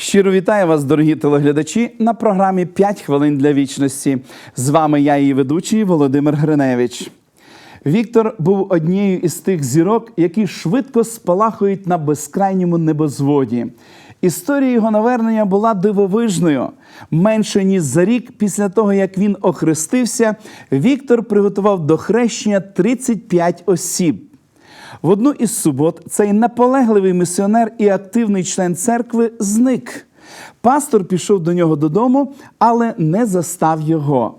Щиро вітаю вас, дорогі телеглядачі, на програмі «5 хвилин для вічності. З вами я, її ведучий Володимир Гриневич. Віктор був однією із тих зірок, які швидко спалахують на безкрайньому небозводі. Історія його навернення була дивовижною. Менше ніж за рік після того, як він охрестився, Віктор приготував до хрещення 35 осіб. В одну із субот цей наполегливий місіонер і активний член церкви зник. Пастор пішов до нього додому, але не застав його.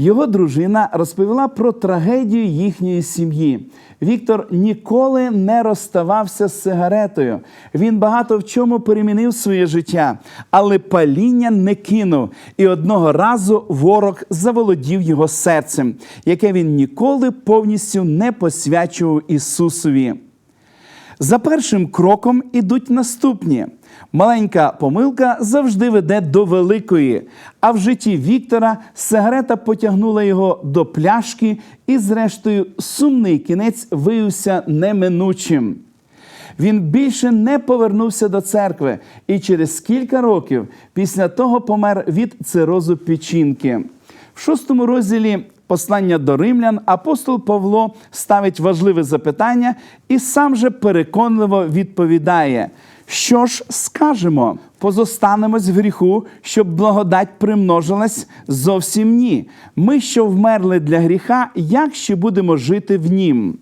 Його дружина розповіла про трагедію їхньої сім'ї. Віктор ніколи не розставався з сигаретою. Він багато в чому перемінив своє життя, але паління не кинув. І одного разу ворог заволодів його серцем, яке він ніколи повністю не посвячував Ісусові. За першим кроком ідуть наступні. Маленька помилка завжди веде до великої. А в житті Віктора сигарета потягнула його до пляшки, і, зрештою, сумний кінець виявився неминучим. Він більше не повернувся до церкви і через кілька років після того помер від цирозу печінки. В шостому розділі послання до римлян апостол Павло ставить важливе запитання і сам же переконливо відповідає. Що ж скажемо? Позостанемось в гріху, щоб благодать примножилась? Зовсім ні. Ми, що вмерли для гріха, як ще будемо жити в нім?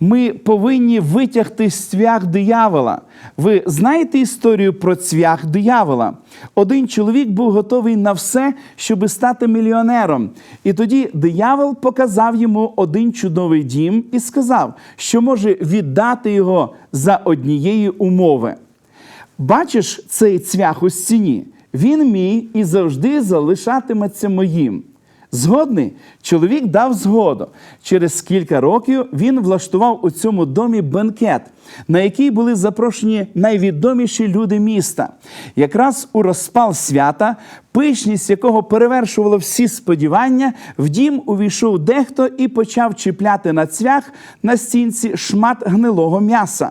Ми повинні витягти цвях диявола. Ви знаєте історію про цвях диявола? Один чоловік був готовий на все, щоби стати мільйонером. І тоді диявол показав йому один чудовий дім і сказав, що може віддати його за однієї умови. Бачиш цей цвях у стіні? Він мій і завжди залишатиметься моїм. Згодний чоловік дав згоду. Через кілька років він влаштував у цьому домі бенкет, на який були запрошені найвідоміші люди міста. Якраз у розпал свята, пишність якого перевершувала всі сподівання, в дім увійшов дехто і почав чіпляти на цвях на стінці шмат гнилого м'яса.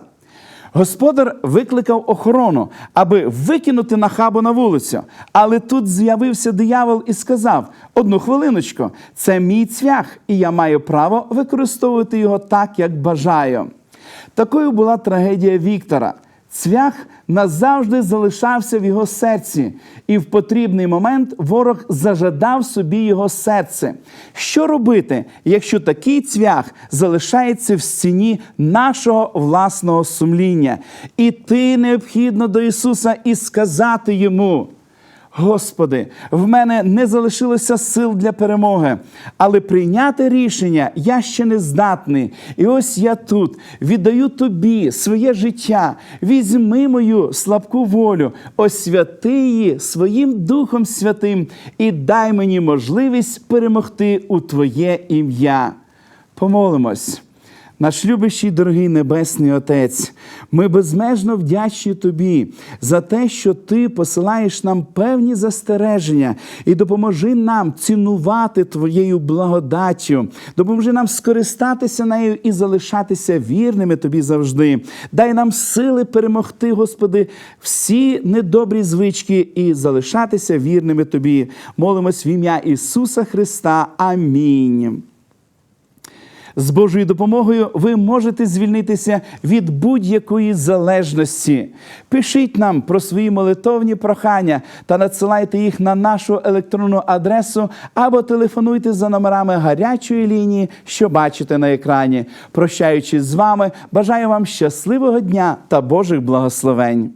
Господар викликав охорону, аби викинути нахабу на вулицю. Але тут з'явився диявол і сказав: одну хвилиночку, це мій цвях, і я маю право використовувати його так, як бажаю. Такою була трагедія Віктора. Цвях назавжди залишався в його серці, і в потрібний момент ворог зажадав собі його серце. Що робити, якщо такий цвях залишається в стіні нашого власного сумління? Іти необхідно до Ісуса і сказати йому. Господи, в мене не залишилося сил для перемоги, але прийняти рішення я ще не здатний. І ось я тут віддаю тобі своє життя. Візьми мою слабку волю, освяти її своїм Духом Святим і дай мені можливість перемогти у Твоє ім'я. Помолимось. Наш любящий дорогий Небесний Отець, ми безмежно вдячні Тобі за те, що Ти посилаєш нам певні застереження і допоможи нам цінувати Твоєю благодаттю, допоможи нам скористатися нею і залишатися вірними Тобі завжди. Дай нам сили перемогти, Господи, всі недобрі звички і залишатися вірними Тобі. Молимось в ім'я Ісуса Христа. Амінь. З Божою допомогою ви можете звільнитися від будь-якої залежності. Пишіть нам про свої молитовні прохання та надсилайте їх на нашу електронну адресу або телефонуйте за номерами гарячої лінії, що бачите на екрані. Прощаючись з вами, бажаю вам щасливого дня та Божих благословень.